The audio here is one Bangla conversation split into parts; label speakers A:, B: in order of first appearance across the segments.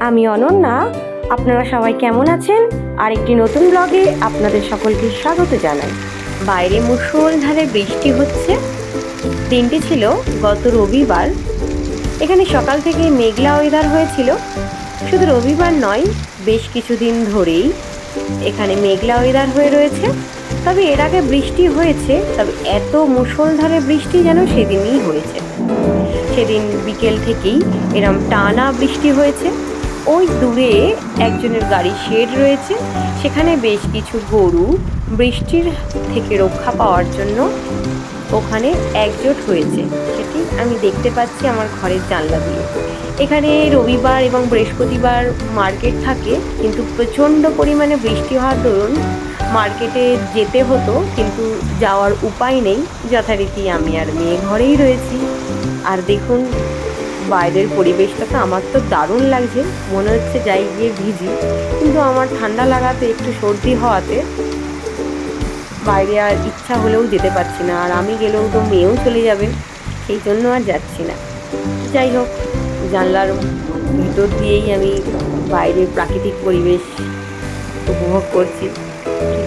A: আমি অনন্যা। আপনারা সবাই কেমন আছেন? আর একটি নতুন ব্লগে আপনাদের সকলকে স্বাগত জানাই। বাইরে মুষলধারে বৃষ্টি হচ্ছে। দিনটি ছিল গত রবিবার। এখানে সকাল থেকে মেঘলা ওয়েদার হয়েছিল। শুধু রবিবার নয়, বেশ কিছুদিন ধরেই এখানে মেঘলা ওয়েদার হয়ে রয়েছে। তবে এর আগে বৃষ্টি হয়েছে, তবে এত মুষলধারে বৃষ্টি যেন সেদিনই হয়েছে। সেদিন বিকেল থেকেই এরম টানা বৃষ্টি হয়েছে। ওই দূরে একজনের গাড়ি শেড রয়েছে। সেখানে বেশ কিছু গরু বৃষ্টির থেকে রক্ষা পাওয়ার জন্য ওখানে একজোট হয়েছে। সেটি আমি দেখতে পাচ্ছি আমার ঘরের জানলা দিয়ে। এখানে রবিবার এবং বৃহস্পতিবার মার্কেট থাকে, কিন্তু প্রচণ্ড পরিমাণে বৃষ্টি হওয়ার দরুন মার্কেটে যেতে হতো, কিন্তু যাওয়ার উপায় নেই। যথারীতি আমি আর মেয়ে ঘরেই রয়েছি। আর দেখুন বাইরের পরিবেশটা তো আমার তো দারুণ লাগছে। মনে হচ্ছে যাই গিয়ে ভিজি। কিন্তু আমার ঠান্ডা লাগাতে, একটু সর্দি হওয়াতে বাইরে আর ইচ্ছা হলেও যেতে পারছি না। আর আমি গেলেও তো মেয়েও চলে যাবে। সেই জন্য আর যাচ্ছি না। যাই হোক, জানলার ভিতর দিয়েই আমি বাইরের প্রাকৃতিক পরিবেশ উপভোগ করছি।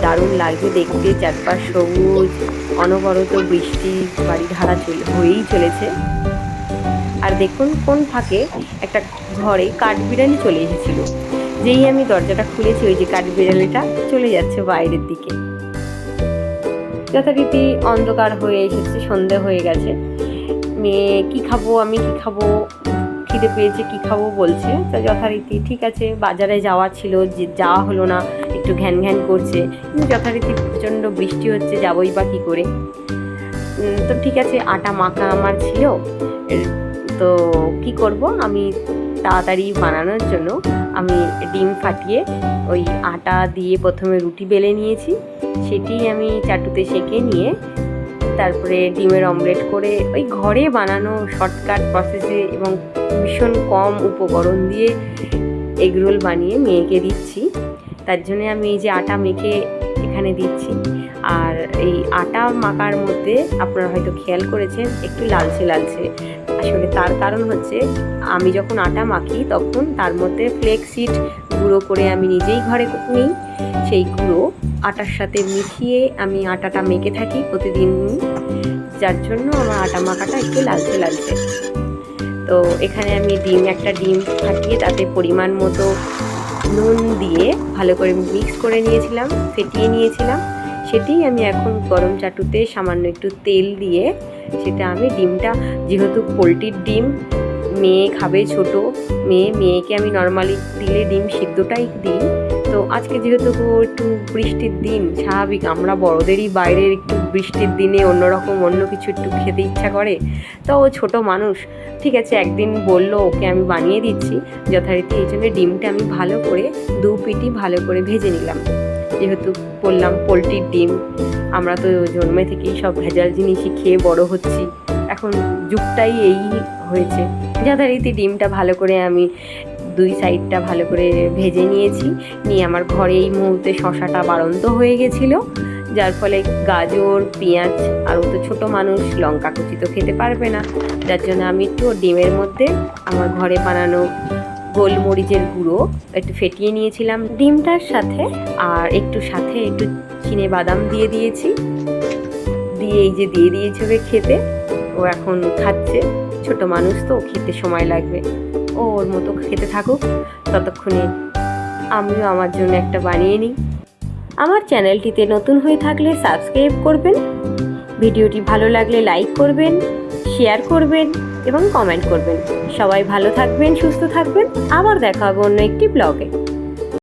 A: দারুণ লাগছে দেখতে। চারপাশ সবুজ, অনবরত বৃষ্টি বাড়ি ধারা চলে, হয়েই চলেছে। আর দেখুন কোন ফাঁকে একটা ঘরে কাঠ কাঠবিড়ালি চলে এসেছিল। যেই আমি দরজাটা খুলেছি, ওই যে কাঠ কাঠবিড়ালিটা চলে যাচ্ছে বাইরের দিকে। যথারীতি অন্ধকার হয়ে এসেছে, সন্ধে হয়ে গেছে। মেয়ে, কি খাব? আমি কি খাব? খিদে পেয়েছে, কি খাব? বলছে। তা যথারীতি, ঠিক আছে, বাজারে যাওয়া ছিল, যে যাওয়া হলো না, একটু ঘ্যান ঘ্যান করছে। কিন্তু যথারীতি প্রচণ্ড বৃষ্টি হচ্ছে, যাবোই বা কী করে? তো ঠিক আছে, আটা মাখা আমার ছিল। তো কি করব? আমি তাড়াতাড়ি বানানোর জন্য আমি ডিম ফাটিয়ে ওই আটা দিয়ে প্রথমে রুটি বেলে নিয়েছি। সেটি আমি চাটুতে সেঁকে নিয়ে তারপরে ডিমের অমলেট করে ওই ঘরে বানানো শর্টকাট প্রসেসে এবং ভীষণ কম উপকরণ দিয়ে এগরোল বানিয়ে মেয়েকে দিচ্ছি। তার জন্য আমি এই যে আটা মেখে এখানে দিচ্ছি। আর এই আটা মাখার মধ্যে আপনারা হয়তো খেয়াল করেছেন, একটু লালচে লালচে। আসলে তার কারণ হচ্ছে, আমি যখন আটা মাখি তখন তার মধ্যে ফ্লেক্সিড গুঁড়ো করে আমি নিজেই ঘরে নিই। সেই গুঁড়ো আটার সাথে মিশিয়ে আমি আটাটা মেখে থাকি প্রতিদিন। যার জন্য আমার আটা মাখাটা একটু লালচে লালচে। তো এখানে আমি ডিম, একটা ডিম ফাটিয়ে তাতে পরিমাণ মতো নুন দিয়ে ভালো করে মিক্স করে নিয়েছিলাম, ফেটিয়ে নিয়েছিলাম। সেটি আমি এখন গরম চাটুতে সামান্য একটু তেল দিয়ে সেটা আমি ডিমটা, যেহেতু পোলট্রির ডিম, মেয়ে খাবে ছোট, মেয়ে, মেয়েকে আমি নর্মালি দিলে ডিম, সিদ্ধটাই দিই। আজকে যেহেতু একটু বৃষ্টির দিন, স্বাভাবিক। আমরা বড়দেরই বাইরের একটু বৃষ্টির দিনে অন্যরকম অন্য কিছু একটু খেতে ইচ্ছা করে। তো ও ছোটো মানুষ। ঠিক আছে, একদিন বলল, ওকে আমি বানিয়ে দিচ্ছি। যথারীতি এই জন্য ডিমটা আমি ভালো করে দু পিটি ভালো করে ভেজে নিলাম। যেহেতু বললাম পোলট্রির ডিম, আমরা তো জন্মে থেকেই সব ভেজাল জিনিসই খেয়ে বড় হচ্ছি। এখন যুগটাই এই হয়েছে। যথারীতি ডিমটা ভালো করে আমি দুই সাইডটা ভালো করে ভেজে নিয়েছি। নিয়ে আমার ঘরে এই মুহূর্তে শশাটা বাড়ন্ত হয়ে গেছিল, যার ফলে গাজর, পেঁয়াজ আর ও তো ছোটো মানুষ, লঙ্কা কুচি তো খেতে পারবে না। যার জন্য আমি একটু ডিমের মধ্যে আমার ঘরে বানানো গোলমরিচের গুঁড়ো একটু ফেটিয়ে নিয়েছিলাম। ডিমটার সাথে আর একটু সাথে একটু চিনে বাদাম দিয়ে দিয়েছি। দিয়ে এই যে দিয়ে দিয়েছে খেতে, ও এখন খাচ্ছে। ছোট মানুষ তো, খেতে সময় লাগবে। ও ওর মতো খেতে থাকুক। ততক্ষণে আমিও আমার জন্য একটা বানিয়ে নিই। আমার চ্যানেলটিতে নতুন হয়ে থাকলে সাবস্ক্রাইব করবেন। ভিডিওটি ভালো লাগলে লাইক করবেন, শেয়ার করবেন এবং কমেন্ট করবেন। সবাই ভালো থাকবেন, সুস্থ থাকবেন। আবার দেখা হবে অন্য একটি ব্লগে।